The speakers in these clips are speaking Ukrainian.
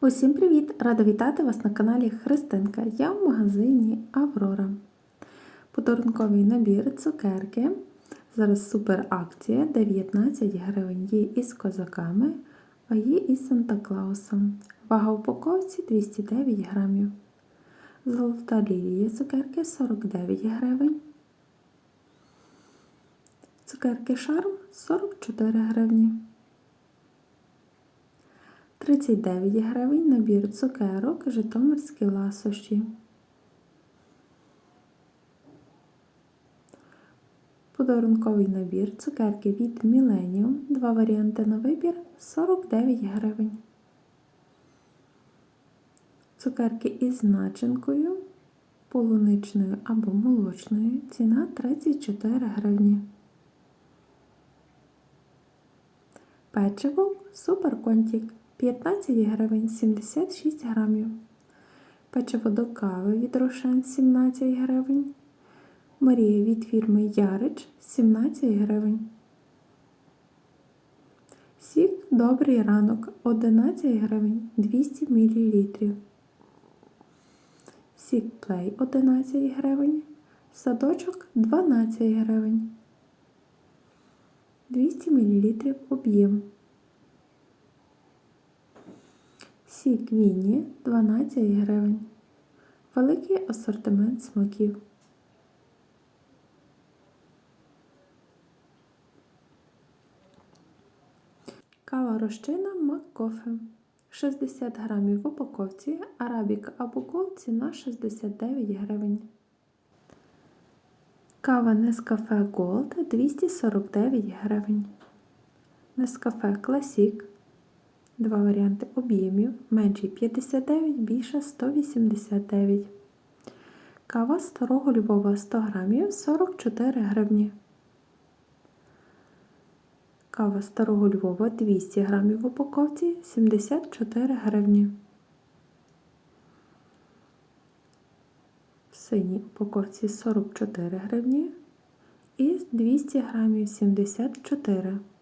Усім привіт! Рада вітати вас на каналі Христинка. Я в магазині Аврора. Подарунковий набір цукерки. Зараз супер акція 19 гривень. Є із козаками, а є із Санта Клаусом. Вага упаковці 209 грамів. Золота лілія цукерки 49 гривень. Цукерки шарм 44 гривні. 39 гривень набір цукерок, житомирські ласощі. Подарунковий набір цукерки від Millennium. Два варіанти на вибір 49 гривень. Цукерки із начинкою, полуничною або молочною. Ціна 34 гривні. Печиво Суперконтік 15 гривень 76 грамів. Печиво до кави від Рошен 17 гривень. Марія від фірми Ярич 17 гривень. Сік Добрий ранок 11 гривень 200 мл. Сік Плей 11 гривень. Садочок 12 гривень. 200 мл об'єм. Сік Вінні 12 гривень. Великий асортимент смаків. Кава розчина Маккофе 60 грамів в упаковці, арабік або кол ціна 69 гривень. Кава Nescafe Gold 249 гривень. Nescafe Classic Два варіанти об'ємів. Менший 59, більше 189. Кава старого Львова 100 грамів 44 гривні. Кава старого Львова 200 грамів в упаковці 74 гривні. В синій упаковці 44 гривні. І 200 грамів 74 гривні.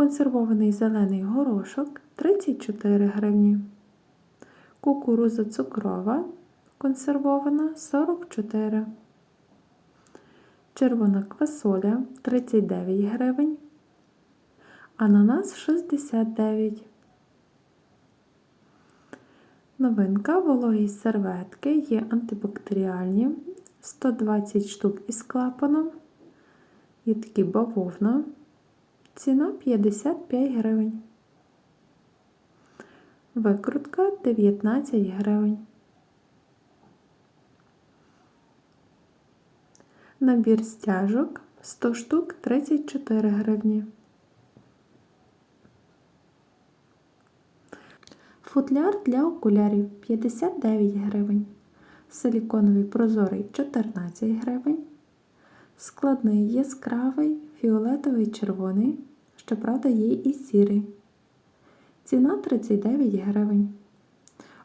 Консервований зелений горошок 34 гривні. Кукуруза цукрова консервована 44. Червона квасоля 39 гривень. Ананас 69. Новинка вологі серветки є антибактеріальні 120 штук із клапаном. Є такі бавовна. Ціна 55 гривень. Викрутка 19 гривень. Набір стяжок 100 штук 34 гривні. Футляр для окулярів 59 гривень. Силіконовий прозорий 14 гривень. Складний яскравий фіолетовий червоний, щоправда, є і сірий. Ціна 39 гривень.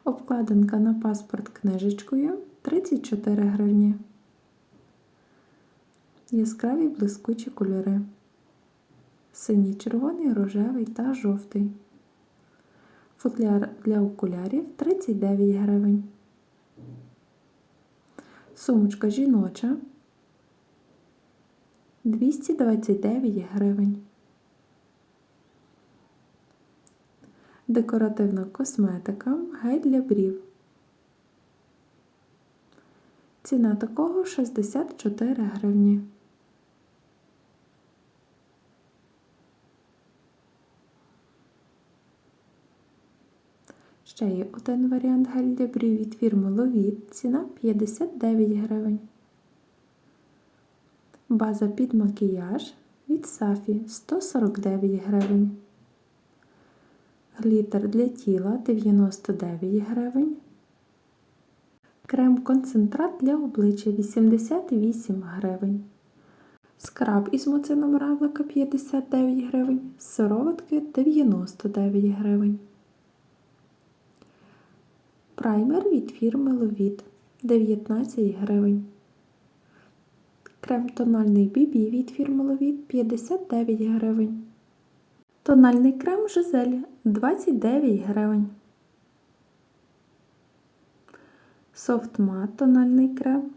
Обкладинка на паспорт книжечкою 34 гривні. Яскраві блискучі кольори. Синій, червоний, рожевий та жовтий. Футляр для окулярів 39 гривень. Сумочка жіноча 229 гривень. Декоративна косметика гель для брів. Ціна такого 64 гривні. Ще є один варіант гель для брів від фірми Ловіт. Ціна 59 гривень. База під макіяж від Сафі 149 гривень. Глітер для тіла 99 гривень. Крем-концентрат для обличчя 88 гривень. Скраб із муцином равлика 59 гривень. Сироватки 99 гривень. Праймер від фірми Ловіт 19 гривень. Крем тональний BB від фірми Ловіт 59 гривень. Тональний крем Жизель 29 гривень. Софтмат тональний крем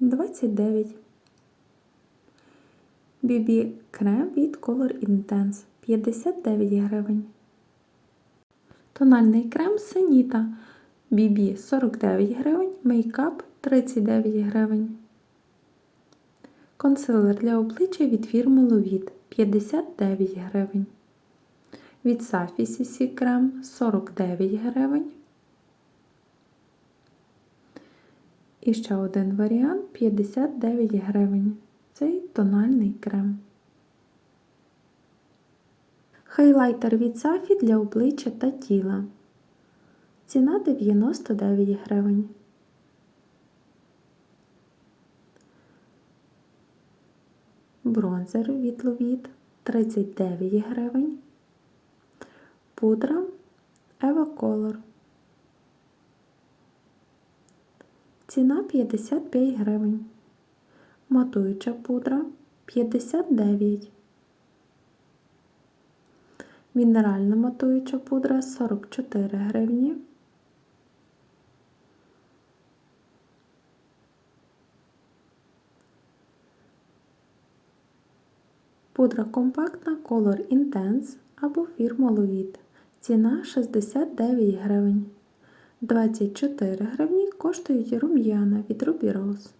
29. BB крем від Color Intense 59 гривень. Тональний крем Сеніта BB 49 гривень, мейкап 39 гривень. Консилер для обличчя від фірми Lovit 59 гривень. Від Safi CC крем 49 гривень. І ще один варіант 59 гривень. Цей тональний крем. Хайлайтер від Safi для обличчя та тіла. Ціна 99 гривень. Бронзер від Lovit 39 гривень. Пудра Eva Color. Ціна 55 гривень. Матуюча пудра 59. Мінеральна матуюча пудра 44 гривні. Пудра компактна Color Intense або фірма Lovit. Ціна 69 гривень. 24 гривні коштують рум'яна від Ruby Rose.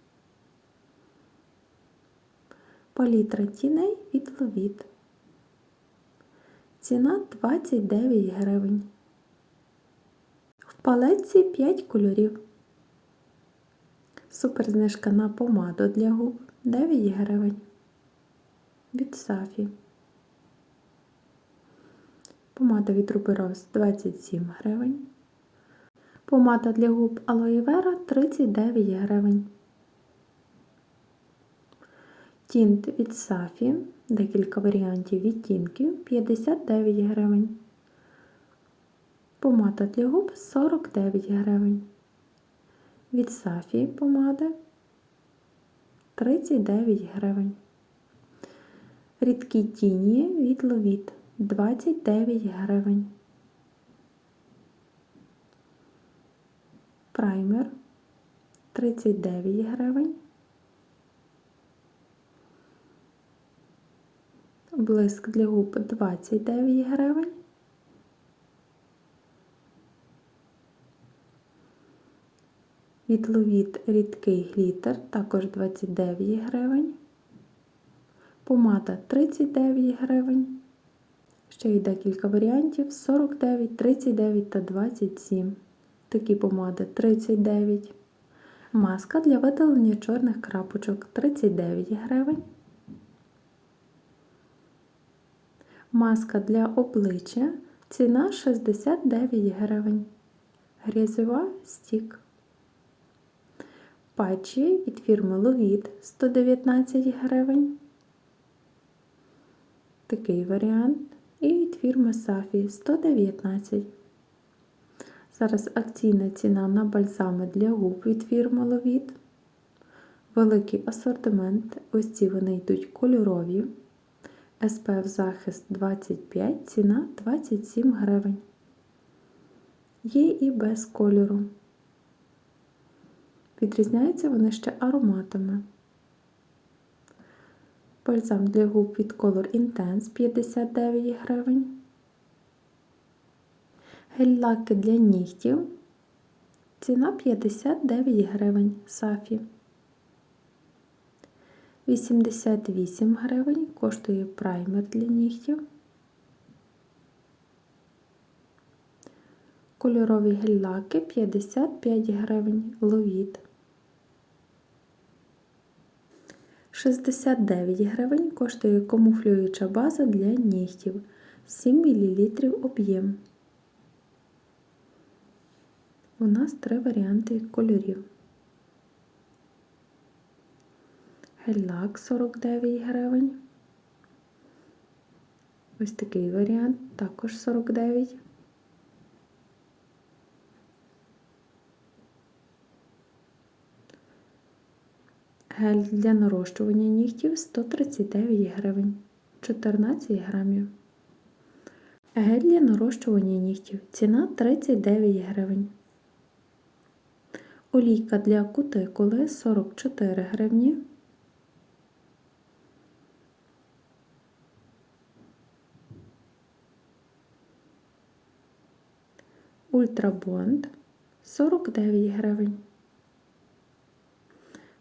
Палітра тіней від Lovit. Ціна 29 гривень. В палетці 5 кольорів. Суперзнижка на помаду для губ 9 гривень. Від Сафі. Помада від Ruby Rose 27 гривень. Помада для губ Aloe Vera 39 гривень. Тінт від Сафі, декілька варіантів відтінків 59 гривень. Помада для губ 49 гривень. Від Сафі помада 39 гривень. Рідкі тіні від Lovit 29 гривень. Праймер 39 гривень. Блиск для губ 29 гривень. Від Lovit рідкий глітер також 29 гривень. Помада 39 гривень. Ще є декілька варіантів 49, 39 та 27. Такі помади 39. Маска для видалення чорних крапочок 39 гривень. Маска для обличчя ціна 69 гривень. Грязьова стік. Патчі від фірми Lovit 119 гривень. Такий варіант. І фірми Safi 119. Зараз акційна ціна на бальзами для губ від фірми Lovit. Великий асортимент. Ось ці вони йдуть кольорові. SPF захист 25, ціна 27 гривень. Є і без кольору. Відрізняються вони ще ароматами. Бальзам для губ від Color Intense 59 гривень. Гель-лаки для нігтів. Ціна 59 гривень Сафі. 88 гривень коштує праймер для нігтів. Кольорові гель-лаки 55 гривень Ловіт. 69 гривень коштує камуфлююча база для нігтів 7 мл об'єм. У нас три варіанти кольорів. Гель-лак 49 гривень. Ось такий варіант, також 49. Гель для нарощування нігтів 139 гривень, 14 грамів. Гель для нарощування нігтів. Ціна 39 гривень. Олійка для кутикули 44 гривні. Ультрабонд 49 гривень.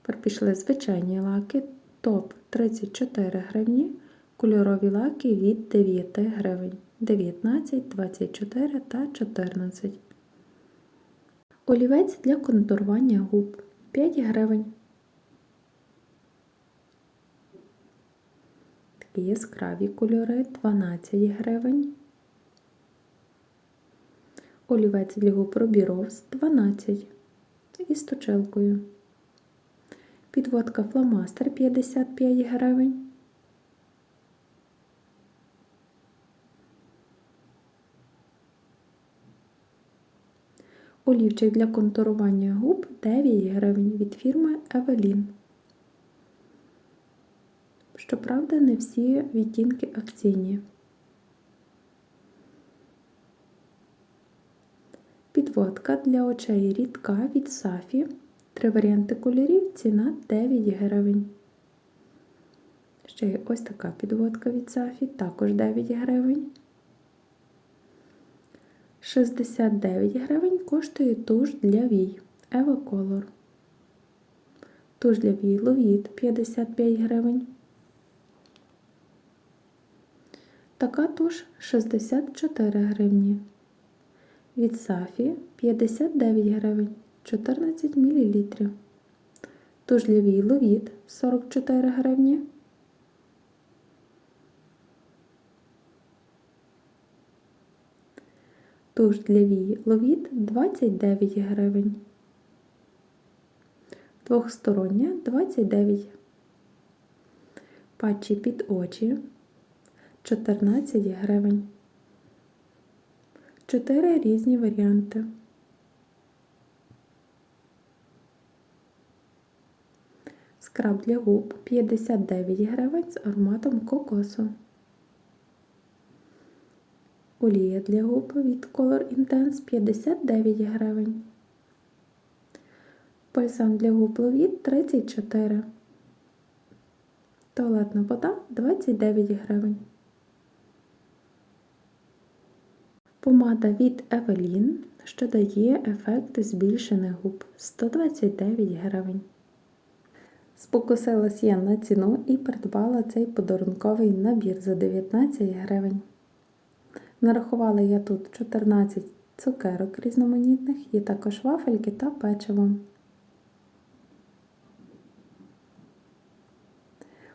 Тепер пішли звичайні лаки. Топ 34 гривні. Кольорові лаки від 9 гривень. 19, 24 та 14. Олівець для контурування губ 5 гривень. Такі яскраві кольори 12 гривень. Олівець для губ Робіровс 12 із точилкою. Підводка фломастер 55 гривень. Олівчик для контурування губ 9 гривень від фірми Evelyn. Щоправда, не всі відтінки акційні. Підводка для очей рідка від Сафі. Три варіанти кольорів, ціна 9 гривень. Ще є ось така підводка від Сафі, також 9 гривень. 69 гривень коштує туш для вій Eva Color. Туш для вій Ловіт 55 гривень. Така туш 64 гривні. Від Сафі 59 гривень 14 мл. Туш для вій Ловіт 44 гривні. Туш для вій Ловіт 29 гривень. Двохстороння 29. Патчі під очі 14 гривень. Чотири різні варіанти. Скраб для губ 59 гривень з ароматом кокосу. Олія для губ від Color Intense 59 гривень. Бальзам для губ Ловіт 34. Туалетна вода 29 гривень. Помада від Evelyn, що дає ефект збільшених губ 129 гривень. Спокусилась я на ціну і придбала цей подарунковий набір за 19 гривень. Нарахувала я тут 14 цукерок різноманітних, є також вафельки та печиво.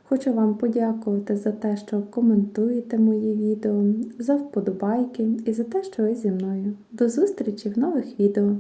Хочу вам подякувати за те, що коментуєте мої відео, за вподобайки і за те, що ви зі мною. До зустрічі в нових відео!